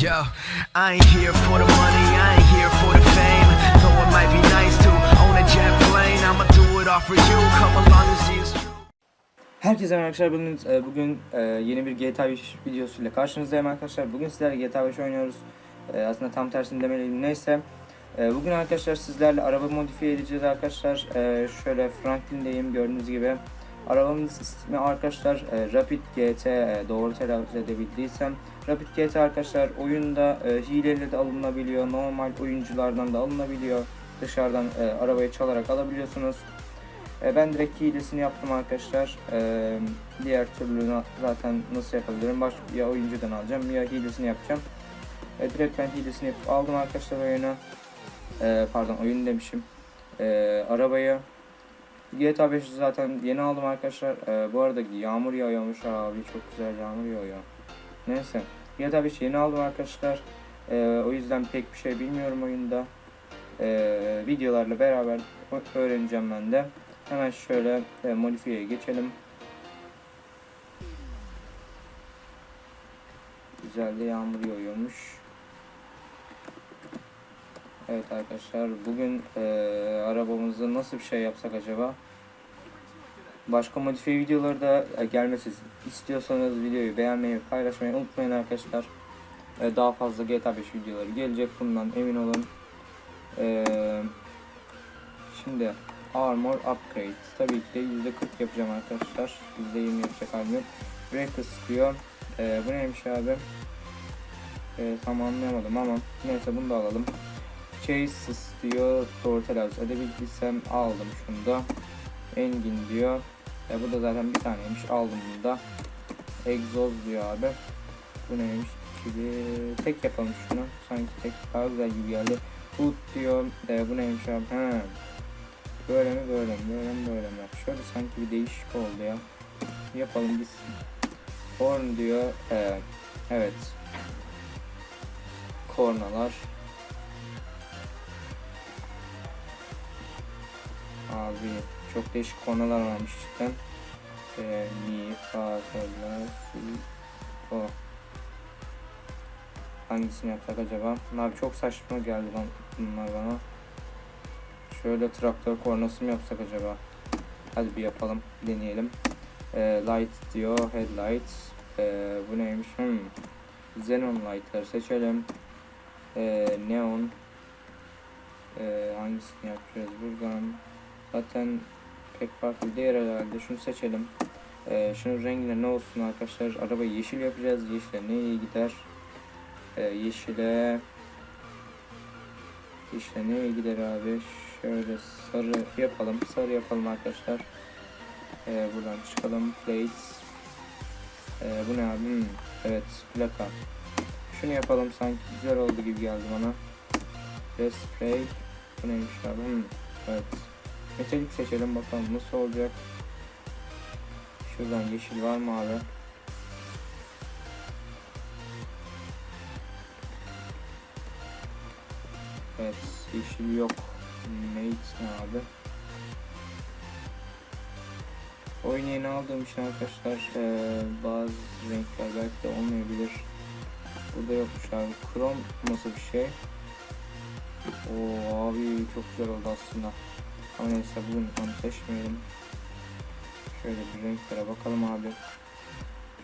Yo, I ain't here for the money, I ain't here for the fame. Though it might be nice to own a jet plane, I'ma do it all for you. Come along and see it's. Herkese merhaba arkadaşlar. Bugün, e, e, yeni bir GTA 5 videosuyla karşınızdayım arkadaşlar. Bugün sizlerle GTA 5 oynuyoruz. E, aslında tam tersini demeliyim. Neyse. Bugün arkadaşlar sizlerle araba modifiye edeceğiz arkadaşlar. E, şöyle Franklin'deyim gördüğünüz gibi. Arabamız ismi arkadaşlar e, Rapid GT e, doğru telaffuz edebildiysem. Rapid GT arkadaşlar oyunda e, hileyle de alınabiliyor. Normal oyunculardan da alınabiliyor. Dışarıdan e, arabayı çalarak alabiliyorsunuz. E, ben direkt hilesini yaptım arkadaşlar. Diğer türlü zaten nasıl yapabilirim? Baş, ya oyuncudan alacağım ya hilesini yapacağım. Direkt ben hilesini yapıp aldım arkadaşlar oyunu. Pardon oyun demişim. E, arabayı. GTA 5'i zaten yeni aldım arkadaşlar. E, bu arada yağmur yağıyormuş abi. Çok güzel yağmur yağıyor. Neyse. GTA 5 yeni aldım arkadaşlar. E, o yüzden pek bir şey bilmiyorum oyunda. E, videolarla beraber öğreneceğim ben de. Hemen şöyle e, modifiyeye geçelim. Güzel de yağmur yağıyormuş. Evet arkadaşlar bugün e, arabamızı nasıl bir şey yapsak acaba? Başka modifiye videoları da e, gelmesi istiyorsanız videoyu beğenmeyi paylaşmayı unutmayın arkadaşlar. E, daha fazla GTA 5 videoları gelecek bundan emin olun. E, şimdi Armor Upgrade. Tabii ki de %40 yapacağım arkadaşlar. %20 yapacak halim yok. Breakers diyor. Ee, bu neymiş abi? Ee, tam anlayamadım ama neyse bunu da alalım. Chases diyor. Doğru telaffuz edebildiysem aldım şunu da. Engin diyor. E, bu da zaten bir taneymiş. Aldım bunu da. Exhaust diyor abi. Bu neymiş? İkili. Tek yapalım şunu. Sanki tek daha güzel gibi geldi. Hood diyor. E, bu neymiş abi? He. Böyle mi böyle mi böyle mi böyle mi? Şöyle sanki bir değişik oldu ya. Yapalım gitsin. Horn diyor. Ee, evet. Kornalar. Abi çok değişik kornalar varmış cidden. Ee, mi, fa, sol, la, si, o. Hangisini yapsak acaba? Abi çok saçma geldi lan bunlar bana. Şöyle traktör kornası mı yapsak acaba? Hadi bir yapalım, deneyelim. Ee, light diyor, headlight. Ee, bu neymiş? Hmm. Xenon light'ları seçelim. Ee, neon. Ee, hangisini yapacağız buradan? Zaten pek farklı değil herhalde. Şunu seçelim. Ee, şunun rengi ne olsun arkadaşlar? Arabayı yeşil yapacağız. Yeşile ne iyi gider? Ee, yeşile işte neye gider abi? Şöyle sarı yapalım. Sarı yapalım arkadaşlar. Ee, buradan çıkalım. Plates. Ee, bu ne abi? Hmm, evet plaka. Şunu yapalım sanki güzel oldu gibi geldi bana. Spray. Bu neymiş abi? Hmm, evet. Metalik seçelim bakalım nasıl olacak. Şuradan yeşil var mı abi? Evet, yeşil yok. Mate ne abi? Oyun yeni aldığım için arkadaşlar eee, bazı renkler belki de olmayabilir. Burada yokmuş abi. Krom nasıl bir şey? Oo abi çok güzel oldu aslında. Ama neyse bugün onu seçmeyelim. Şöyle bir renklere bakalım abi.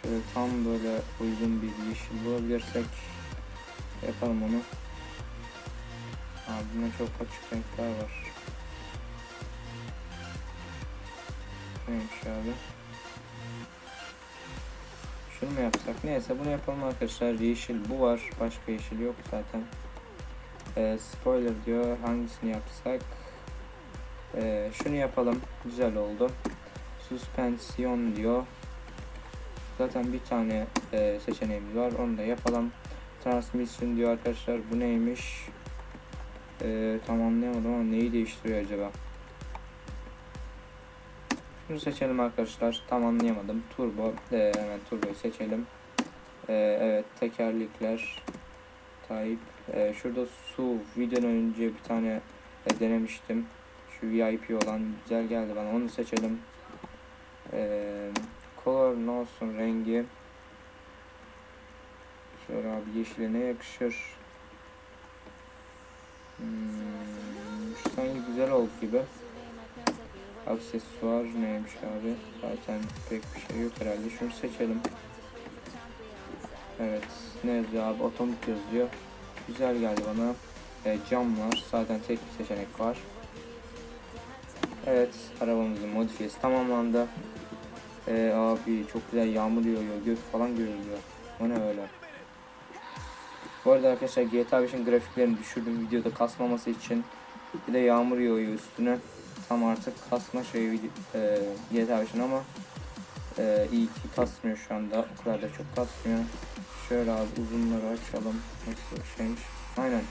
Şöyle tam böyle uygun bir yeşil bulabilirsek yapalım onu. Abi buna çok açık renkler var. Neymiş abi? Şunu mu yapsak? Neyse bunu yapalım arkadaşlar. Yeşil bu var. Başka yeşil yok zaten. Ee, spoiler diyor. Hangisini yapsak? Ee, şunu yapalım. Güzel oldu. Suspensiyon diyor. Zaten bir tane e, seçeneğimiz var. Onu da yapalım. Transmission diyor arkadaşlar. Bu neymiş? Ee, tam anlayamadım ama neyi değiştiriyor acaba? Şunu seçelim arkadaşlar. Tam anlayamadım. Turbo. Ee, hemen turboyu seçelim. Ee, evet tekerlekler. Type. Ee, şurada su. Videodan önce bir tane e, denemiştim. Şu VIP olan güzel geldi bana. Onu seçelim. Ee, color ne olsun rengi. Şöyle abi yeşile ne yakışır? Hmm, sanki güzel oldu gibi. Aksesuar neymiş abi? Zaten pek bir şey yok herhalde. Şunu seçelim. Evet. Ne yazıyor abi? Otomatik yazıyor. Güzel geldi bana. E, cam var. Zaten tek bir seçenek var. Evet. Arabamızın modifiyesi tamamlandı. E, abi çok güzel yağmur yağıyor. Gök falan görülüyor. O ne öyle? Bu arada arkadaşlar GTA 5'in grafiklerini düşürdüm videoda kasmaması için. Bir de yağmur yağıyor üstüne. Tam artık kasma şeyi e, GTA 5'in ama e, iyi ki kasmıyor şu anda. O kadar da çok kasmıyor. Şöyle abi uzunları açalım. Nasıl şeymiş. Aynen.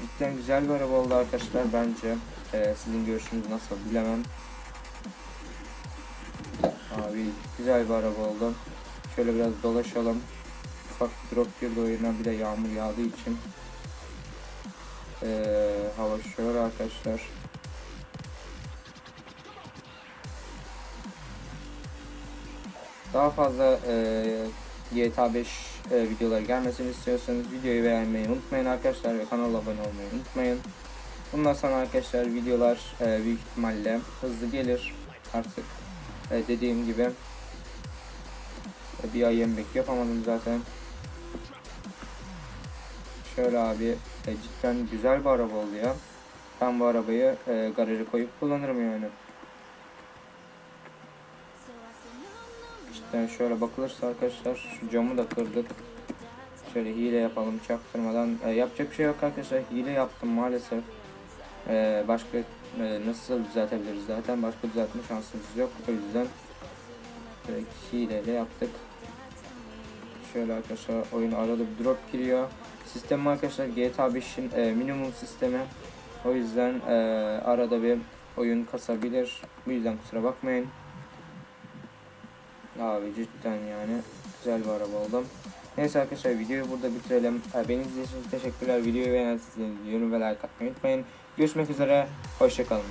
Cidden güzel bir araba oldu arkadaşlar bence. E, sizin görüşünüz nasıl bilemem. Abi güzel bir araba oldu. Şöyle biraz dolaşalım. Ufak bir drop girdi oyuna bir de yağmur yağdığı için. Ee, hava şöyle arkadaşlar. Daha fazla e, GTA 5 e, videoları gelmesini istiyorsanız videoyu beğenmeyi unutmayın arkadaşlar ve kanala abone olmayı unutmayın. Bundan sonra arkadaşlar videolar e, büyük ihtimalle hızlı gelir artık e, dediğim gibi e, bir ay yemek yapamadım zaten. Şöyle abi e, cidden güzel bir araba oldu ya. Ben bu arabayı e, garaja koyup kullanırım yani. Cidden şöyle bakılırsa arkadaşlar şu camı da kırdık. Şöyle hile yapalım çaktırmadan. E, yapacak bir şey yok arkadaşlar. Hile yaptım maalesef. E, başka e, nasıl düzeltebiliriz zaten. Başka düzeltme şansımız yok. O yüzden direkt hileyle yaptık. Şöyle arkadaşlar oyun arada bir drop giriyor. Sistem arkadaşlar GTA 5'in e, minimum sistemi. O yüzden e, arada bir oyun kasabilir. Bu yüzden kusura bakmayın. Abi cidden yani güzel bir araba oldu. Neyse arkadaşlar videoyu burada bitirelim. Beni izlediğiniz için teşekkürler. Videoyu beğendiyseniz yorum ve like atmayı unutmayın. Görüşmek üzere. Hoşçakalın.